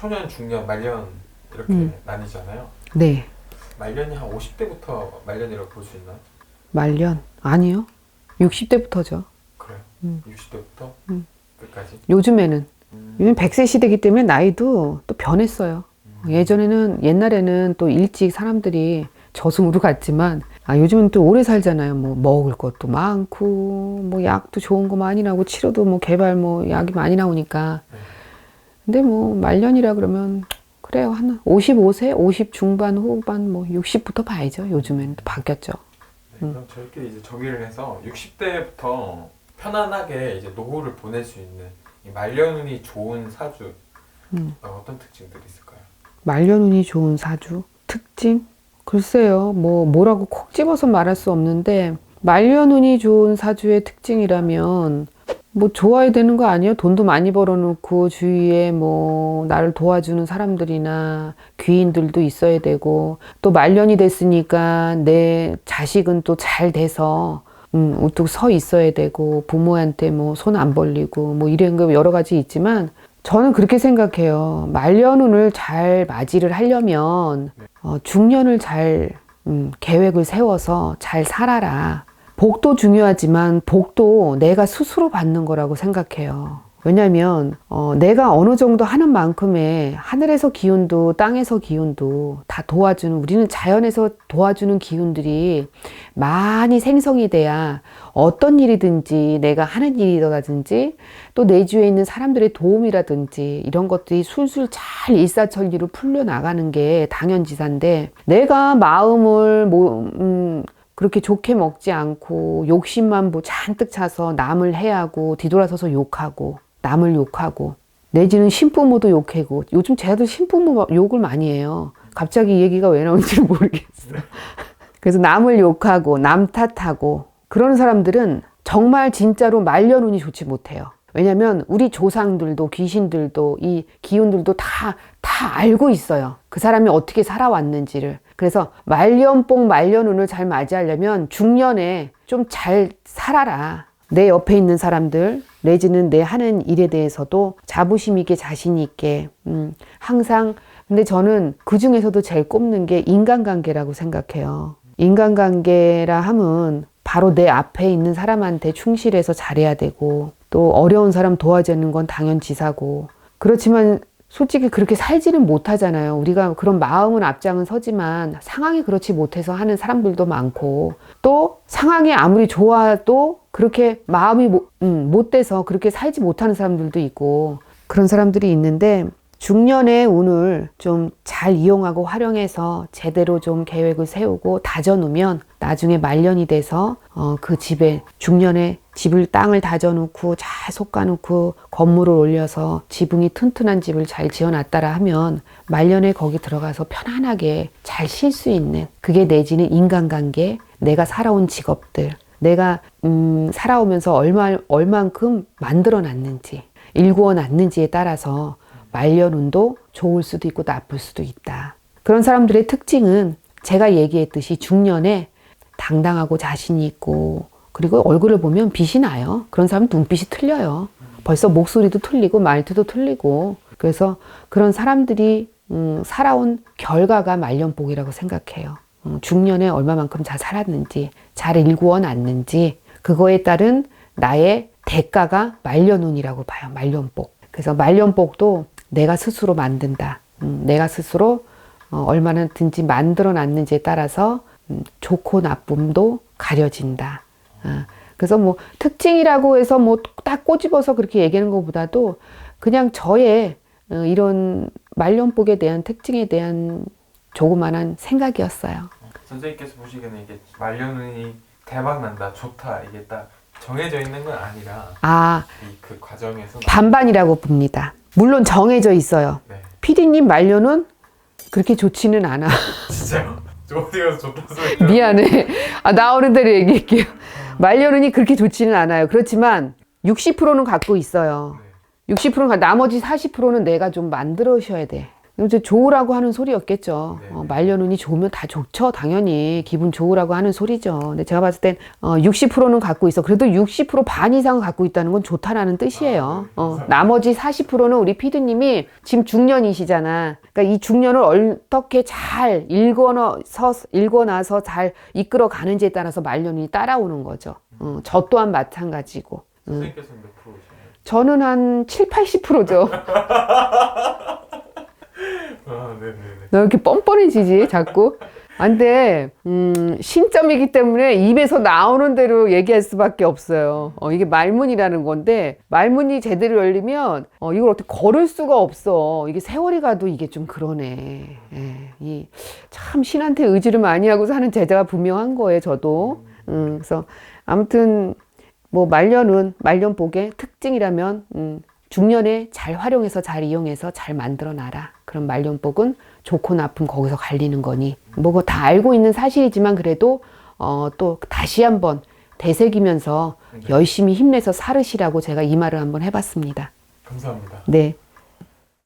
초년, 중년, 말년 이렇게 음. 나뉘잖아요. 네. 말년이 한 50대부터 말년이라고 볼 수 있나요? 말년. 아니요. 60대부터죠. 그래요. 음. 60대부터 음. 끝까지. 요즘에는. 음. 요즘 100세 시대이기 때문에 나이도 또 변했어요. 음. 예전에는, 옛날에는 또 일찍 사람들이 저승으로 갔지만, 아, 요즘은 또 오래 살잖아요. 뭐, 먹을 것도 많고, 뭐, 약도 좋은 거 많이 나오고, 치료도 뭐, 개발 뭐, 약이 많이 나오니까. 네. 근데 뭐, 말년이라 그러면, 그래요. 한 55세, 50 중반, 후반, 뭐, 60부터 봐야죠. 요즘에는 또 바뀌었죠. 네, 음. 그럼 저희끼리 이제 정의를 해서 60대부터 편안하게 이제 노후를 보낼 수 있는 이 말년운이 좋은 사주 음. 어, 어떤 특징들이 있을까요? 말년운이 좋은 사주 특징 글쎄요 뭐 뭐라고 콕 집어서 말할 수 없는데 말년운이 좋은 사주의 특징이라면 뭐 좋아야 되는 거 아니에요 돈도 많이 벌어놓고 주위에 뭐 나를 도와주는 사람들이나 귀인들도 있어야 되고 또 말년이 됐으니까 내 자식은 또 잘 돼서 음, 우뚝 서 있어야 되고 부모한테 뭐 손 안 벌리고 뭐 이런 거 여러 가지 있지만 저는 그렇게 생각해요. 말년운을 잘 맞이를 하려면 어, 중년을 잘 음, 계획을 세워서 잘 살아라. 복도 중요하지만 복도 내가 스스로 받는 거라고 생각해요. 왜냐하면 어, 내가 어느 정도 하는 만큼의 하늘에서 기운도 땅에서 기운도 다 도와주는 우리는 자연에서 도와주는 기운들이 많이 생성이 돼야 어떤 일이든지 내가 하는 일이라든지 또 내 주위에 있는 사람들의 도움이라든지 이런 것들이 술술 잘 일사천리로 풀려나가는 게 당연지사인데 내가 마음을 뭐, 음, 그렇게 좋게 먹지 않고 욕심만 뭐 잔뜩 차서 남을 해하고 뒤돌아서서 욕하고 남을 욕하고 내지는 신부모도 욕하고 요즘 쟤들 신부모 욕을 많이 해요. 갑자기 이 얘기가 왜 나온지 모르겠어. 그래서 남을 욕하고 남 탓하고 그런 사람들은 정말 진짜로 말년운이 좋지 못해요. 왜냐면 우리 조상들도 귀신들도 이 기운들도 다, 다 알고 있어요. 그 사람이 어떻게 살아왔는지를. 그래서 말년뽕 말년운을 잘 맞이하려면 중년에 좀 잘 살아라. 내 옆에 있는 사람들, 내지는 내 하는 일에 대해서도 자부심 있게 자신 있게, 음, 항상, 근데 저는 그 중에서도 제일 꼽는 게 인간관계라고 생각해요. 인간관계라 함은 바로 내 앞에 있는 사람한테 충실해서 잘해야 되고, 또 어려운 사람 도와주는 건 당연지사고, 그렇지만 솔직히 그렇게 살지는 못하잖아요. 우리가 그런 마음은 앞장은 서지만 상황이 그렇지 못해서 하는 사람들도 많고. 또 상황이 아무리 좋아도 그렇게 마음이 못, 음, 못 돼서 그렇게 살지 못하는 사람들도 있고. 그런 사람들이 있는데 중년의 운을 좀 잘 이용하고 활용해서 제대로 좀 계획을 세우고 다져놓으면 나중에 말년이 돼서 어, 그 집에 중년에 집을 땅을 다져놓고 잘 솎아놓고 건물을 올려서 지붕이 튼튼한 집을 잘 지어놨다라 하면 말년에 거기 들어가서 편안하게 잘 쉴 수 있는 그게 내지는 인간관계 내가 살아온 직업들 내가 음, 살아오면서 얼마 얼만큼 만들어놨는지 일구어놨는지에 따라서 말년 운도 좋을 수도 있고 나쁠 수도 있다. 그런 사람들의 특징은 제가 얘기했듯이 중년에 당당하고 자신이 있고 그리고 얼굴을 보면 빛이 나요. 그런 사람은 눈빛이 틀려요. 벌써 목소리도 틀리고 말투도 틀리고 그래서 그런 사람들이 음, 살아온 결과가 말년복이라고 생각해요. 음, 중년에 얼마만큼 잘 살았는지 잘 일구어 놨는지 그거에 따른 나의 대가가 말년운이라고 봐요. 말년복. 그래서 말년복도 내가 스스로 만든다. 음, 내가 스스로 어, 얼마나 든지 만들어 놨는지에 따라서 음, 좋고 나쁨도 가려진다. 아, 그래서 뭐 특징이라고 해서 뭐 딱 꼬집어서 그렇게 얘기하는 것보다도 그냥 저의 어, 이런 말년복에 대한 특징에 대한 조그만한 생각이었어요. 선생님께서 보시기에는 이게 말년운이 대박 난다, 좋다 이게 딱 정해져 있는 건 아니라 아, 이그 과정에서 반반이라고 봅니다. 물론 정해져 있어요. 네 피디님 말년은 그렇게 좋지는 않아. 진짜요? 저 어디 가서 좋다 소리 미안해. 아, 나오는 대로 얘기할게요. 말년운이 그렇게 좋지는 않아요. 그렇지만 60%는 갖고 있어요. 네. 60%가 나머지 40%는 내가 좀 만들어셔야 돼. 이제 좋으라고 하는 소리였겠죠. 네. 어, 말년운이 좋으면 다 좋죠. 당연히 기분 좋으라고 하는 소리죠. 근데 제가 봤을 땐 어, 60%는 갖고 있어. 그래도 60%반 이상은 갖고 있다는 건 좋다라는 뜻이에요. 아, 네. 어. 나머지 40%는 우리 피드님이 지금 중년이시잖아. 그러니까 이 중년을 어떻게 잘 읽어서 읽어놔서 잘 이끌어 가는지에 따라서 말년운이 따라오는 거죠. 어, 저 또한 마찬가지고. 음. 저는 한 7, 80%죠. 너 이렇게 뻔뻔해지지 자꾸? 안돼. 음, 신점이기 때문에 입에서 나오는 대로 얘기할 수밖에 없어요. 어, 이게 말문이라는 건데 말문이 제대로 열리면 어, 이걸 어떻게 걸을 수가 없어. 이게 세월이 가도 이게 좀 그러네. 예, 이, 참 신한테 의지를 많이 하고 사는 제자가 분명한 거예요 저도. 음, 그래서 아무튼 뭐 말년은 말년복의 특징이라면 음, 중년에 잘 활용해서 잘 이용해서 잘 만들어 놔라. 그럼 말년복은 좋고 나쁨 거기서 갈리는 거니 뭐 그거 다 알고 있는 사실이지만 그래도 어, 또 다시 한번 되새기면서 열심히 힘내서 살으시라고 제가 이 말을 한번 해봤습니다. 감사합니다. 네.